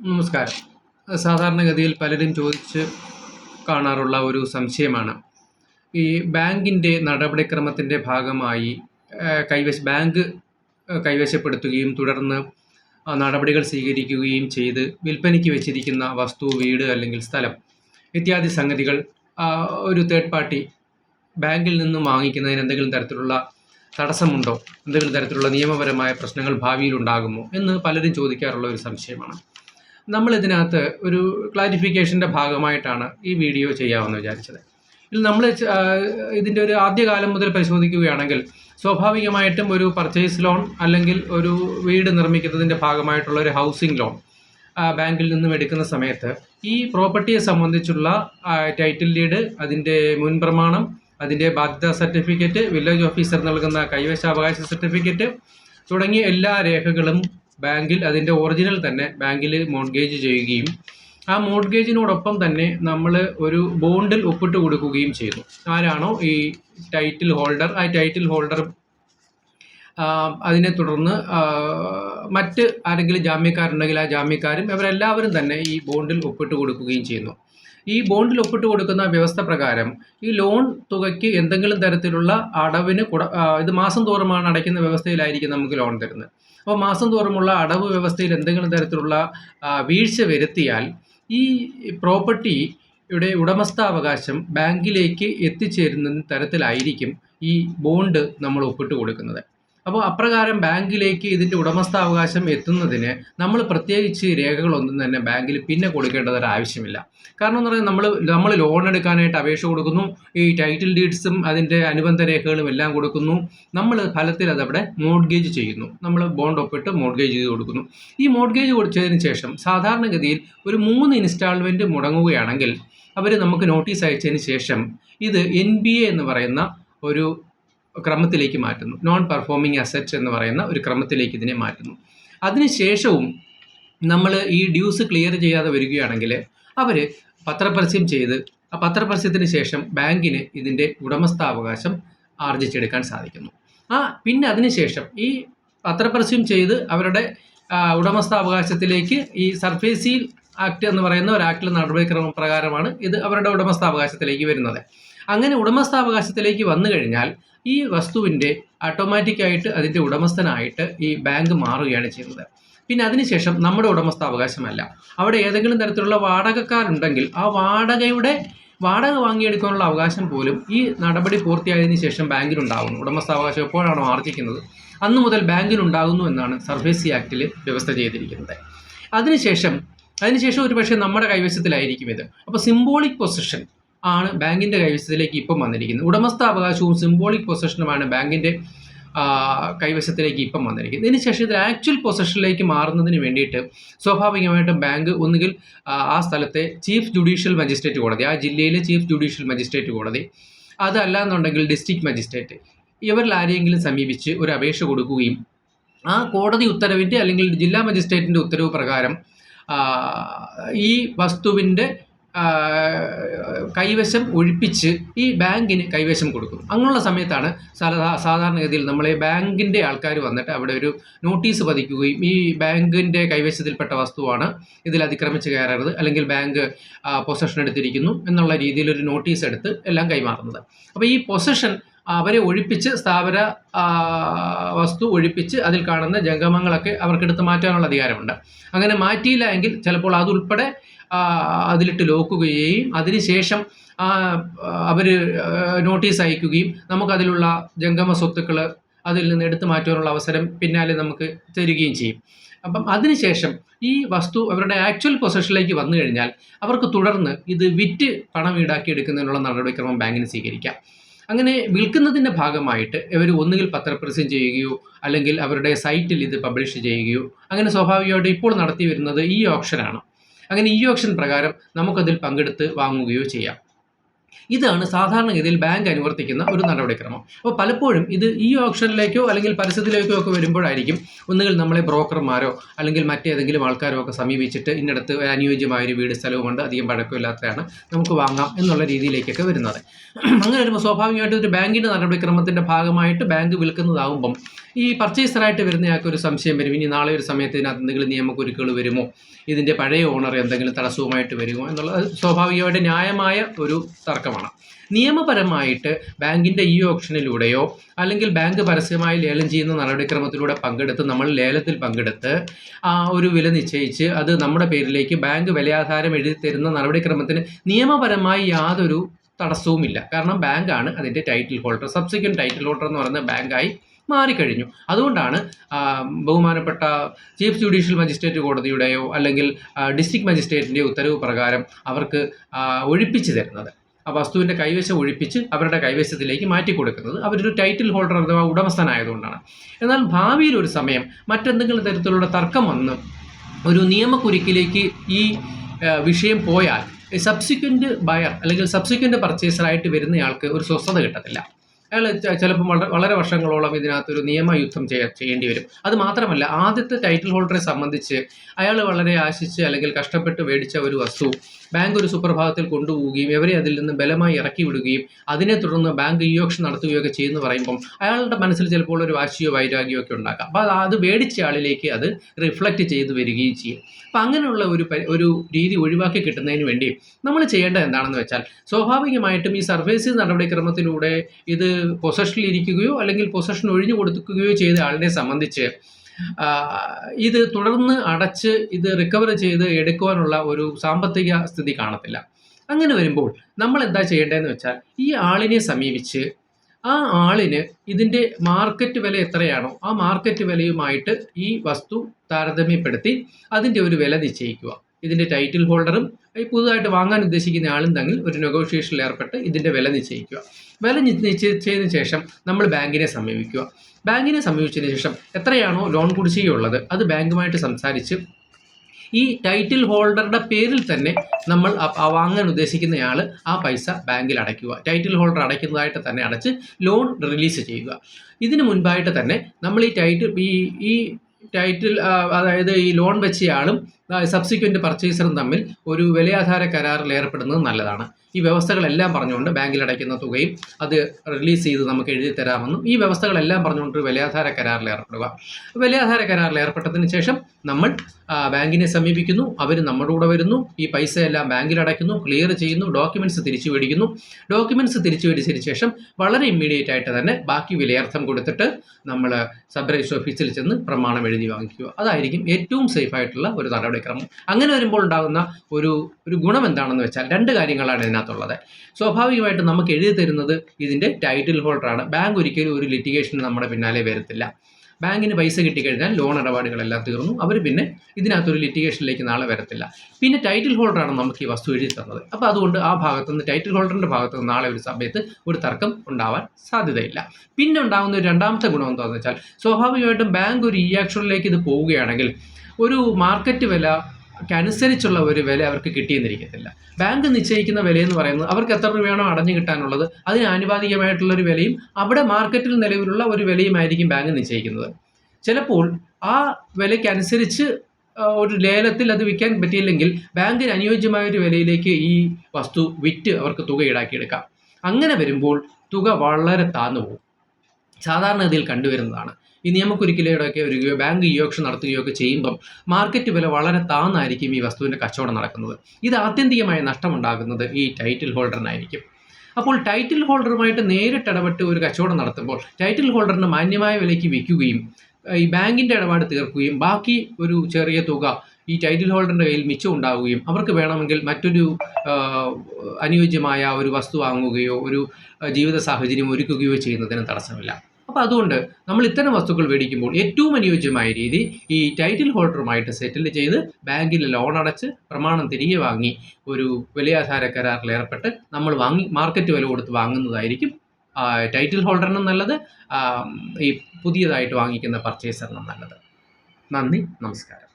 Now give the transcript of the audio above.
നമസ്കാരം. സാധാരണഗതിയിൽ പലരും ചോദിച്ച് കാണാറുള്ള ഒരു സംശയമാണ്. ഈ ബാങ്കിന്റെ നടപടിക്രമത്തിന്റെ ഭാഗമായി കൈവശ ബാങ്ക് കൈവശപ്പെടുത്തുകയും തുടർന്ന് നടപടികൾ സ്വീകരിക്കുകയും ചെയ്ത് വിൽപ്പനയ്ക്ക് വെച്ചിരിക്കുന്ന വസ്തു വീട് അല്ലെങ്കിൽ സ്ഥലം ഇത്യാദി സംഗതികൾ ഒരു തേർഡ് പാർട്ടി ബാങ്കിൽ നിന്നും വാങ്ങിക്കുന്നതിന് എന്തെങ്കിലും തരത്തിലുള്ള തടസ്സമുണ്ടോ? എന്തെങ്കിലും തരത്തിലുള്ള നിയമപരമായ പ്രശ്നങ്ങൾ ഭാവിയിൽ ഉണ്ടാകുമോ? എന്ന് പലരും ചോദിക്കാറുള്ള ഒരു സംശയമാണ്. നമ്മൾ ഇതിനകത്ത് ഒരു ക്ലാരിഫിക്കേഷന്റെ ഭാഗമായിട്ടാണ് ഈ വീഡിയോ ചെയ്യാമെന്ന് വിചാരിച്ചത്. ഇതിൽ നമ്മൾ ഇതിന്റെ ഒരു ആദ്യകാലം മുതൽ പരിശോധിക്കുകയാണെങ്കിൽ സ്വാഭാവികമായിട്ടും ഒരു പർച്ചേസ് ലോൺ അല്ലെങ്കിൽ ഒരു വീട് നിർമ്മിക്കുന്നതിന്റെ ഭാഗമായിട്ടുള്ള ഒരു ഹൗസിംഗ് ലോൺ ബാങ്കിൽ നിന്നും എടുക്കുന്ന സമയത്ത് ഈ പ്രോപ്പർട്ടിയെ സംബന്ധിച്ചുള്ള ടൈറ്റിൽ ഡീഡ് അതിന്റെ മുൻപ്രമാണം അതിന്റെ ബാധ്യതാ സർട്ടിഫിക്കറ്റ് വില്ലേജ് ഓഫീസർ നൽകുന്ന കൈവശാവകാശ സർട്ടിഫിക്കറ്റ് തുടങ്ങിയ എല്ലാ രേഖകളും ബാങ്കിൽ അതിന്റെ ഒറിജിനൽ തന്നെ ബാങ്കിൽ മോഡ്ഗേജ് ചെയ്യുകയും ആ മോഡ്ഗേജിനോടൊപ്പം തന്നെ നമ്മൾ ഒരു ബോണ്ടിൽ ഒപ്പിട്ട് കൊടുക്കുകയും ചെയ്തു. ആരാണോ ഈ ടൈറ്റിൽ ഹോൾഡർ ആ ടൈറ്റിൽ ഹോൾഡർ അതിനെ തുടർന്ന് മറ്റ് ആരെങ്കിലും ജാമ്യക്കാരുണ്ടെങ്കിൽ ആ ജാമ്യക്കാരും ഇവരെല്ലാവരും തന്നെ ഈ ബോണ്ടിൽ ഒപ്പിട്ട് കൊടുക്കുകയും ചെയ്യുന്നു. ഈ ബോണ്ടിൽ ഒപ്പിട്ട് കൊടുക്കുന്ന വ്യവസ്ഥ പ്രകാരം ഈ ലോൺ തുകയ്ക്ക് എന്തെങ്കിലും തരത്തിലുള്ള അടവിന് ഇത് മാസം തോറുമാണ് അടയ്ക്കുന്ന വ്യവസ്ഥയിലായിരിക്കും നമുക്ക് ലോൺ തരുന്നത്. അപ്പോൾ മാസം തോറുമുള്ള അടവ് വ്യവസ്ഥയിൽ എന്തെങ്കിലും തരത്തിലുള്ള വീഴ്ച വരുത്തിയാൽ ഈ പ്രോപ്പർട്ടിയുടെ ഉടമസ്ഥാവകാശം ബാങ്കിലേക്ക് എത്തിച്ചേരുന്ന തരത്തിലായിരിക്കും ഈ ബോണ്ട് നമ്മൾ ഒപ്പിട്ട് കൊടുക്കുന്നത്. അപ്പോൾ അപ്രകാരം ബാങ്കിലേക്ക് ഇതിന്റെ ഉടമസ്ഥാവകാശം എത്തുന്നതിന് നമ്മൾ പ്രത്യേകിച്ച് രേഖകളൊന്നും തന്നെ ബാങ്കിൽ പിന്നെ കൊടുക്കേണ്ടത് ആവശ്യമില്ല. കാരണം എന്ന് പറഞ്ഞാൽ നമ്മൾ നമ്മൾ ലോൺ എടുക്കാനായിട്ട് അപേക്ഷ കൊടുക്കുന്നു ഈ ടൈറ്റിൽ ഡീഡ്സും അതിന്റെ അനുബന്ധ രേഖകളും എല്ലാം കൊടുക്കുന്നു. നമ്മൾ ഫലത്തിൽ അതവിടെ മോഡ്ഗേജ് ചെയ്യുന്നു. നമ്മൾ ബോണ്ട് ഒപ്പിട്ട് മോഡ്ഗേജ് ചെയ്ത് കൊടുക്കുന്നു. ഈ മോഡ്ഗേജ് കൊടുത്തതിന് ശേഷം സാധാരണഗതിയിൽ ഒരു മൂന്ന് ഇൻസ്റ്റാൾമെന്റ് മുടങ്ങുകയാണെങ്കിൽ അവർ നമുക്ക് നോട്ടീസ് അയച്ചതിന് ശേഷം ഇത് എൻ ബി എ എന്ന് പറയുന്ന ഒരു ക്രമത്തിലേക്ക് മാറ്റുന്നു. നോൺ പെർഫോമിംഗ് അസറ്റ് എന്ന് പറയുന്ന ഒരു ക്രമത്തിലേക്ക് ഇതിനെ മാറ്റുന്നു. അതിനുശേഷവും നമ്മൾ ഈ ഡ്യൂസ് ക്ലിയർ ചെയ്യാതെ വരികയാണെങ്കിൽ അവർ പത്രപരസ്യം ചെയ്ത് ആ പത്രപരസ്യത്തിന് ശേഷം ബാങ്കിന് ഇതിന്റെ ഉടമസ്ഥാവകാശം ആർജിച്ചെടുക്കാൻ സാധിക്കുന്നു. ആ പിന്നെ അതിനുശേഷം ഈ പത്രപരസ്യം ചെയ്ത് അവരുടെ ഉടമസ്ഥാവകാശത്തിലേക്ക് ഈ സർഫേസിൽ ആക്ട് എന്ന് പറയുന്ന ഒരു ആക്ടിലെ നടപടിക്രമ പ്രകാരമാണ് ഇത് അവരുടെ ഉടമസ്ഥാവകാശത്തിലേക്ക് വരുന്നത്. അങ്ങനെ ഉടമസ്ഥാവകാശത്തിലേക്ക് വന്നു കഴിഞ്ഞാൽ ഈ വസ്തുവിന്റെ ഓട്ടോമാറ്റിക്കായിട്ട് അതിന്റെ ഉടമസ്ഥനായിട്ട് ഈ ബാങ്ക് മാറുകയാണ് ചെയ്യുന്നത്. പിന്നെ അതിനുശേഷം നമ്മുടെ ഉടമസ്ഥാവകാശമല്ല അവിടെ ഏതെങ്കിലും തരത്തിലുള്ള വാടകക്കാരുണ്ടെങ്കിൽ ആ വാടകയുടെ വാടക വാങ്ങിയെടുക്കാനുള്ള അവകാശം പോലും ഈ നടപടി പൂർത്തിയായതിനു ശേഷം ബാങ്കിനുണ്ടാകുന്നു ഉടമസ്ഥാവകാശം എപ്പോഴാണോ ആർജിക്കുന്നത് അന്നു മുതൽ ബാങ്കിനുണ്ടാകുന്നു എന്നാണ് സർവീസി ആക്ടിൽ വ്യവസ്ഥ ചെയ്തിരിക്കുന്നത്. അതിനുശേഷം അതിനുശേഷം ഒരു പക്ഷേ നമ്മുടെ കൈവശത്തിലായിരിക്കും ഇത്. അപ്പോൾ സിംബോളിക് പൊസിഷൻ ആണ് ബാങ്കിന്റെ കൈവശത്തിലേക്ക് ഇപ്പം വന്നിരിക്കുന്നത്. ഉടമസ്ഥാവകാശവും സിംബോളിക് പൊസിഷനുമാണ് ബാങ്കിന്റെ കൈവശത്തിലേക്ക് ഇപ്പം വന്നിരിക്കുന്നത്. ഇതിന് ശേഷം ഇത് ആക്ച്വൽ പൊസഷനിലേക്ക് മാറുന്നതിന് വേണ്ടിയിട്ട് സ്വാഭാവികമായിട്ടും ബാങ്ക് ഒന്നുകിൽ ആ, സ്ഥലത്തെ ചീഫ് ജുഡീഷ്യൽ മജിസ്ട്രേറ്റ് കോടതി ആ ജില്ലയിലെ ചീഫ് ജുഡീഷ്യൽ മജിസ്ട്രേറ്റ് കോടതി അതല്ല എന്നുണ്ടെങ്കിൽ ഡിസ്ട്രിക്ട് മജിസ്ട്രേറ്റ് ഇവരിൽ ആരെയെങ്കിലും സമീപിച്ച് ഒരു അപേക്ഷ കൊടുക്കുകയും ആ കോടതി ഉത്തരവിന്റെ അല്ലെങ്കിൽ ജില്ലാ മജിസ്ട്രേറ്റിന്റെ ഉത്തരവ് പ്രകാരം ഈ വസ്തുവിന്റെ കൈവശം ഒഴിപ്പിച്ച് ഈ ബാങ്കിന് കൈവശം കൊടുക്കും അങ്ങനെയുള്ള സമയത്താണ് സാധാ സാധാരണഗതിയിൽ നമ്മളെ ബാങ്കിന്റെ ആൾക്കാർ വന്നിട്ട് അവിടെ ഒരു നോട്ടീസ് പതിക്കുകയും ഈ ബാങ്കിന്റെ കൈവശത്തിൽപ്പെട്ട വസ്തുവാണ് ഇതിൽ അതിക്രമിച്ച് കയറരുത് അല്ലെങ്കിൽ ബാങ്ക് പൊസഷൻ എടുത്തിരിക്കുന്നു എന്നുള്ള രീതിയിൽ ഒരു നോട്ടീസ് എടുത്ത് എല്ലാം കൈമാറുന്നത്. അപ്പോൾ ഈ പൊസഷൻ അവരെ ഒഴിപ്പിച്ച് സ്ഥാപന വസ്തു ഒഴിപ്പിച്ച് അതിൽ കാണുന്ന ജംഗമങ്ങളൊക്കെ അവർക്കെടുത്ത് മാറ്റാനുള്ള അധികാരമുണ്ട്. അങ്ങനെ മാറ്റിയില്ല എങ്കിൽ ചിലപ്പോൾ അതുൾപ്പെടെ അതിലിട്ട് ലോക്കുകയും അതിനുശേഷം അവർ നോട്ടീസ് അയക്കുകയും നമുക്കതിലുള്ള ജംഗമ സ്വത്തുക്കൾ അതിൽ നിന്ന് എടുത്തു മാറ്റാനുള്ള അവസരം പിന്നാലെ നമുക്ക് തരികയും ചെയ്യും. അപ്പം അതിനുശേഷം ഈ വസ്തു അവരുടെ ആക്ച്വൽ പൊസിഷനിലേക്ക് വന്നു കഴിഞ്ഞാൽ അവർക്ക് തുടർന്ന് ഇത് വിറ്റ് പണം ഈടാക്കി എടുക്കുന്നതിനുള്ള നടപടിക്രമം ബാങ്കിന് സ്വീകരിക്കാം. അങ്ങനെ വിൽക്കുന്നതിന്റെ ഭാഗമായിട്ട് ഇവർ ഒന്നുകിൽ പത്രപ്രസ്യം ചെയ്യുകയോ അല്ലെങ്കിൽ അവരുടെ സൈറ്റിൽ ഇത് പബ്ലിഷ് ചെയ്യുകയോ അങ്ങനെ സ്വാഭാവികമായിട്ട് ഇപ്പോൾ നടത്തി വരുന്നത് ഈ ഓപ്ഷനാണ് അങ്ങനെ ഈ ഓപ്ഷൻ പ്രകാരം നമുക്കതിൽ പങ്കെടുത്ത് വാങ്ങുകയോ ചെയ്യാം. ഇതാണ് സാധാരണഗതിയിൽ ബാങ്ക് അനുവർത്തിക്കുന്ന ഒരു നടപടിക്രമം. അപ്പോൾ പലപ്പോഴും ഇത് ഈ ഓപ്ഷനിലേക്കോ അല്ലെങ്കിൽ പരസ്യത്തിലേക്കോ ഒക്കെ വരുമ്പോഴായിരിക്കും ഒന്നുകിൽ നമ്മളെ ബ്രോക്കർമാരോ അല്ലെങ്കിൽ മറ്റേതെങ്കിലും ആൾക്കാരോ ഒക്കെ സമീപിച്ചിട്ട് ഇന്നടത്ത് അനുയോജ്യമായ ഒരു വീട് സ്ഥലവുമുണ്ട് അധികം പഴക്കമില്ലാത്തതാണ് നമുക്ക് വാങ്ങാം എന്നുള്ള രീതിയിലേക്കൊക്കെ വരുന്നത്. അങ്ങനെ വരുമ്പോൾ സ്വാഭാവികമായിട്ടും ഒരു ബാങ്കിന്റെ നടപടിക്രമത്തിന്റെ ഭാഗമായിട്ട് ബാങ്ക് വിൽക്കുന്നതാകുമ്പം ഈ പർച്ചേസറായിട്ട് വരുന്നയാൾക്ക് ഒരു സംശയം വരും. ഇനി നാളെ ഒരു സമയത്ത് ഇതിനകത്ത് എന്തെങ്കിലും നിയമക്കുരുക്കുകൾ വരുമോ? ഇതിന്റെ പഴയ ഓണർ എന്തെങ്കിലും തടസ്സവുമായിട്ട് വരുമോ എന്നുള്ളത് സ്വാഭാവികമായിട്ട് ന്യായമായ ഒരു തർക്കമാണ്. നിയമപരമായിട്ട് ബാങ്കിന്റെ ഈ ഓപ്ഷനിലൂടെയോ അല്ലെങ്കിൽ ബാങ്ക് പരസ്യമായി ലേലം ചെയ്യുന്ന നടപടിക്രമത്തിലൂടെ പങ്കെടുത്ത് നമ്മൾ ലേലത്തിൽ പങ്കെടുത്ത് ആ ഒരു വില നിശ്ചയിച്ച് അത് നമ്മുടെ പേരിലേക്ക് ബാങ്ക് വിലയാധാരം എഴുതി തരുന്ന നടപടിക്രമത്തിന് നിയമപരമായി യാതൊരു തടസ്സവുമില്ല. കാരണം ബാങ്കാണ് അതിന്റെ title holder subsequent title holder എന്ന് പറയുന്ന ബാങ്കായി മാറിക്കഴിഞ്ഞു. അതുകൊണ്ടാണ് ബഹുമാനപ്പെട്ട ചീഫ് ജുഡീഷ്യൽ മജിസ്ട്രേറ്റ് കോടതിയുടെയോ അല്ലെങ്കിൽ ഡിസ്ട്രിക്ട് മജിസ്ട്രേറ്റിന്റെയോ ഉത്തരവ് പ്രകാരം അവർക്ക് ഒഴിപ്പിച്ച് തരുന്നത്. ആ വസ്തുവിന്റെ കൈവശം ഒഴിപ്പിച്ച് അവരുടെ കൈവശത്തിലേക്ക് മാറ്റി കൊടുക്കുന്നത് അവരൊരു ടൈറ്റിൽ ഹോൾഡർ അഥവാ ഉടമസ്ഥനായതുകൊണ്ടാണ്. എന്നാൽ ഭാവിയിൽ ഒരു സമയം മറ്റെന്തെങ്കിലും തരത്തിലുള്ള തർക്കം വന്ന് ഒരു നിയമക്കുരുക്കിലേക്ക് ഈ വിഷയം പോയാൽ സബ്സിക്വന്റ് ബയർ അല്ലെങ്കിൽ സബ്സിക്വന്റ് പർച്ചേസറായിട്ട് വരുന്നയാൾക്ക് ഒരു സ്വസ്ഥത കിട്ടത്തില്ല. അയാൾ ചിലപ്പോൾ വളരെ വളരെ വർഷങ്ങളോളം ഇതിനകത്തൊരു നിയമയുദ്ധം ചെയ്യ ചെയ്യേണ്ടി വരും. അത് മാത്രമല്ല ആദ്യത്തെ ടൈറ്റിൽ ഹോൾഡറെ സംബന്ധിച്ച് അയാൾ വളരെ ആശിച്ച് അല്ലെങ്കിൽ കഷ്ടപ്പെട്ട് മേടിച്ച ഒരു വസ്തു ബാങ്ക് ഒരു സുപ്രഭാതത്തിൽ കൊണ്ടുപോവുകയും ഇവരെ അതിൽ നിന്ന് ബലമായി ഇറക്കി വിടുകയും അതിനെ തുടർന്ന് ബാങ്ക് ഈ ഓപ്ഷൻ നടത്തുകയൊക്കെ ചെയ്യുന്നു പറയുമ്പം അയാളുടെ മനസ്സിൽ ചിലപ്പോൾ ഒരു വാശിയോ വൈരാഗ്യമോ ഒക്കെ ഉണ്ടാക്കാം. അപ്പോൾ അത് മേടിച്ച ആളിലേക്ക് അത് റിഫ്ലക്റ്റ് ചെയ്ത് വരികയും ചെയ്യും. അപ്പം അങ്ങനെയുള്ള ഒരു ഒരു രീതി ഒഴിവാക്കി കിട്ടുന്നതിന് വേണ്ടി നമ്മൾ ചെയ്യേണ്ടത് എന്താണെന്ന് വെച്ചാൽ സ്വാഭാവികമായിട്ടും ഈ സർവീസ് നടപടിക്രമത്തിലൂടെ ഇത് പൊസഷനിൽ ഇരിക്കുകയോ അല്ലെങ്കിൽ പൊസഷൻ ഒഴിഞ്ഞു കൊടുക്കുകയോ ചെയ്ത ആളിനെ സംബന്ധിച്ച് ഇത് തുടർന്ന് അടച്ച് ഇത് റിക്കവർ ചെയ്ത് എടുക്കുവാനുള്ള ഒരു സാമ്പത്തിക സ്ഥിതി കാണത്തില്ല. അങ്ങനെ വരുമ്പോൾ നമ്മൾ എന്താ ചെയ്യേണ്ടതെന്ന് വെച്ചാൽ ഈ ആളിനെ സമീപിച്ച് ആ ആളിന് ഇതിന്റെ മാർക്കറ്റ് വില എത്രയാണോ ആ മാർക്കറ്റ് വിലയുമായിട്ട് ഈ വസ്തു താരതമ്യപ്പെടുത്തി അതിന്റെ ഒരു വില നിശ്ചയിക്കുക. ഇതിന്റെ ടൈറ്റിൽ ഹോൾഡറും ഈ പുതുതായിട്ട് വാങ്ങാൻ ഉദ്ദേശിക്കുന്ന ആളും തമ്മിൽ ഒരു നെഗോഷിയേഷനിൽ ഏർപ്പെട്ട് ഇതിന്റെ വില നിശ്ചയിക്കുക. വില നിശ്ചയിച്ചതിന് ശേഷം നമ്മൾ ബാങ്കിനെ സമീപിക്കുക. ബാങ്കിനെ സമീപിച്ചതിന് ശേഷം എത്രയാണോ ലോൺ കുടിശ്ശികയുള്ളത് അത് ബാങ്കുമായിട്ട് സംസാരിച്ച് ഈ ടൈറ്റിൽ ഹോൾഡറുടെ പേരിൽ തന്നെ നമ്മൾ വാങ്ങാൻ ഉദ്ദേശിക്കുന്നയാൾ ആ പൈസ ബാങ്കിൽ അടയ്ക്കുക. ടൈറ്റിൽ ഹോൾഡർ അടയ്ക്കുന്നതായിട്ട് തന്നെ അടച്ച് ലോൺ റിലീസ് ചെയ്യുക. ഇതിന് മുൻപായിട്ട് തന്നെ നമ്മൾ ഈ ടൈറ്റിൽ ഈ ഈ ടൈറ്റിൽ അതായത് ഈ ലോൺ വെച്ചയാളും സബ്സിക്വന്റ് പർച്ചേസറും തമ്മിൽ ഒരു വിലയാധാര കരാറിൽ ഏർപ്പെടുന്നത് നല്ലതാണ്. ഈ വ്യവസ്ഥകളെല്ലാം പറഞ്ഞുകൊണ്ട് ബാങ്കിൽ അടയ്ക്കുന്ന തുകയും അത് റിലീസ് ചെയ്ത് നമുക്ക് എഴുതി തരാമെന്നും ഈ വ്യവസ്ഥകളെല്ലാം പറഞ്ഞുകൊണ്ട് വിലയാധാര കരാറിൽ ഏർപ്പെടുക. വിലയാധാര കരാറിൽ ഏർപ്പെട്ടതിന് ശേഷം നമ്മൾ ബാങ്കിനെ സമീപിക്കുന്നു അവർ നമ്മുടെ കൂടെ വരുന്നു ഈ പൈസ എല്ലാം ബാങ്കിൽ അടയ്ക്കുന്നു ക്ലിയർ ചെയ്യുന്നു ഡോക്യുമെന്റ്സ് തിരിച്ചു മേടിക്കുന്നു. ഡോക്യുമെന്റ്സ് തിരിച്ചു മേടിച്ചതിന് ശേഷം വളരെ ഇമ്മീഡിയറ്റ് ആയിട്ട് തന്നെ ബാക്കി വിലയർത്ഥം കൊടുത്തിട്ട് നമ്മൾ സബ് രജിസ്റ്റർ ഓഫീസിൽ ചെന്ന് പ്രമാണം എഴുതി വാങ്ങിക്കുക. അതായിരിക്കും ഏറ്റവും സേഫ് ആയിട്ടുള്ള ഒരു നടപടിക്രമം അങ്ങനെ വരുമ്പോൾ ഉണ്ടാകുന്ന ഒരു ഒരു ഗുണം എന്താണെന്ന് വെച്ചാൽ രണ്ട് കാര്യങ്ങളാണ് ഇതിനകത്തുള്ളത്. സ്വാഭാവികമായിട്ടും നമുക്ക് എഴുതി തരുന്നത് ഇതിന്റെ ടൈറ്റിൽ ഹോൾഡറാണ് ബാങ്ക് ഒരിക്കലും ഒരു ലിറ്റിഗേഷൻ നമ്മുടെ പിന്നാലെ വരത്തില്ല. ബാങ്കിന് പൈസ കിട്ടിക്കഴിഞ്ഞാൽ ലോൺ ഇടപാടുകളെല്ലാം തീർന്നു. അവർ പിന്നെ ഇതിനകത്തൊരു ലിറ്റിഗേഷനിലേക്ക് നാളെ വരത്തില്ല. പിന്നെ ടൈറ്റിൽ ഹോൾഡറാണ് നമുക്ക് ഈ വസ്തു എഴുതി തന്നത്. അപ്പോൾ അതുകൊണ്ട് ആ ഭാഗത്തു നിന്ന് ടൈറ്റിൽ ഹോൾഡറിന്റെ ഭാഗത്ത് നിന്ന് നാളെ ഒരു സമയത്ത് ഒരു തർക്കം ഉണ്ടാവാൻ സാധ്യതയില്ല. പിന്നെ ഉണ്ടാകുന്ന ഒരു രണ്ടാമത്തെ ഗുണം എന്താണെന്ന് വെച്ചാൽ സ്വാഭാവികമായിട്ടും ബാങ്ക് ഒരു ഇ ആക്ഷനിലേക്ക് ഇത് പോവുകയാണെങ്കിൽ ഒരു മാർക്കറ്റ് വില അനുസരിച്ചുള്ള ഒരു വില അവർക്ക് കിട്ടിയെന്നിരിക്കത്തില്ല. ബാങ്ക് നിശ്ചയിക്കുന്ന വിലയെന്ന് പറയുന്നത് അവർക്ക് എത്ര രൂപയാണോ അടഞ്ഞു കിട്ടാനുള്ളത് അതിന് ആനുപാതികമായിട്ടുള്ള ഒരു വിലയും അവിടെ മാർക്കറ്റിൽ നിലവിലുള്ള ഒരു വിലയുമായിരിക്കും ബാങ്ക് നിശ്ചയിക്കുന്നത്. ചിലപ്പോൾ ആ വിലയ്ക്കനുസരിച്ച് ഒരു ലേലത്തിൽ അത് വിൽക്കാൻ പറ്റിയില്ലെങ്കിൽ ബാങ്കിന് അനുയോജ്യമായ ഒരു വിലയിലേക്ക് ഈ വസ്തു വിറ്റ് അവർക്ക് തുക ഈടാക്കിയെടുക്കാം. അങ്ങനെ വരുമ്പോൾ തുക വളരെ താന്നു പോകും. സാധാരണഗതിയിൽ കണ്ടുവരുന്നതാണ്. ഈ നിയമക്കുരുക്കിലൂടെയൊക്കെ വരികയോ ബാങ്ക് ഈ ഓപ്ഷൻ നടത്തുകയോ ഒക്കെ ചെയ്യുമ്പം മാർക്കറ്റ് വില വളരെ താന്നായിരിക്കും ഈ വസ്തുവിന്റെ കച്ചവടം നടക്കുന്നത്. ഇത് ആത്യന്തികമായ നഷ്ടമുണ്ടാകുന്നത് ഈ ടൈറ്റിൽ ഹോൾഡറിനായിരിക്കും അപ്പോൾ ടൈറ്റിൽ ഹോൾഡറുമായിട്ട് നേരിട്ട് ഇടപെട്ട് ഒരു കച്ചവടം നടത്തുമ്പോൾ ടൈറ്റിൽ ഹോൾഡറിന് മാന്യമായ വിലയ്ക്ക് വിൽക്കുകയും ഈ ബാങ്കിന്റെ ഇടപാട് തീർക്കുകയും ബാക്കി ഒരു ചെറിയ തുക ഈ ടൈറ്റിൽ ഹോൾഡറിന്റെ കയ്യിൽ മിച്ചം ഉണ്ടാവുകയും അവർക്ക് വേണമെങ്കിൽ മറ്റൊരു അനുയോജ്യമായ ഒരു വസ്തു വാങ്ങുകയോ ഒരു ജീവിത സാഹചര്യം ഒരുക്കുകയോ ചെയ്യുന്നതിന് തടസ്സമില്ല. അപ്പോൾ അതുകൊണ്ട് നമ്മൾ ഇത്തരം വസ്തുക്കൾ മേടിക്കുമ്പോൾ ഏറ്റവും അനുയോജ്യമായ രീതി ഈ ടൈറ്റിൽ ഹോൾഡറുമായിട്ട് സെറ്റിൽ ചെയ്ത് ബാങ്കിൽ ലോൺ അടച്ച് പ്രമാണം തിരികെ വാങ്ങി ഒരു വിലയാധാര കരാറിൽ ഏർപ്പെട്ട് നമ്മൾ വാങ്ങി മാർക്കറ്റ് വില കൊടുത്ത് വാങ്ങുന്നതായിരിക്കും ടൈറ്റിൽ ഹോൾഡറിനും നല്ലത് ഈ പുതിയതായിട്ട് വാങ്ങിക്കുന്ന പർച്ചേസറിനും നല്ലത്. നന്ദി നമസ്കാരം.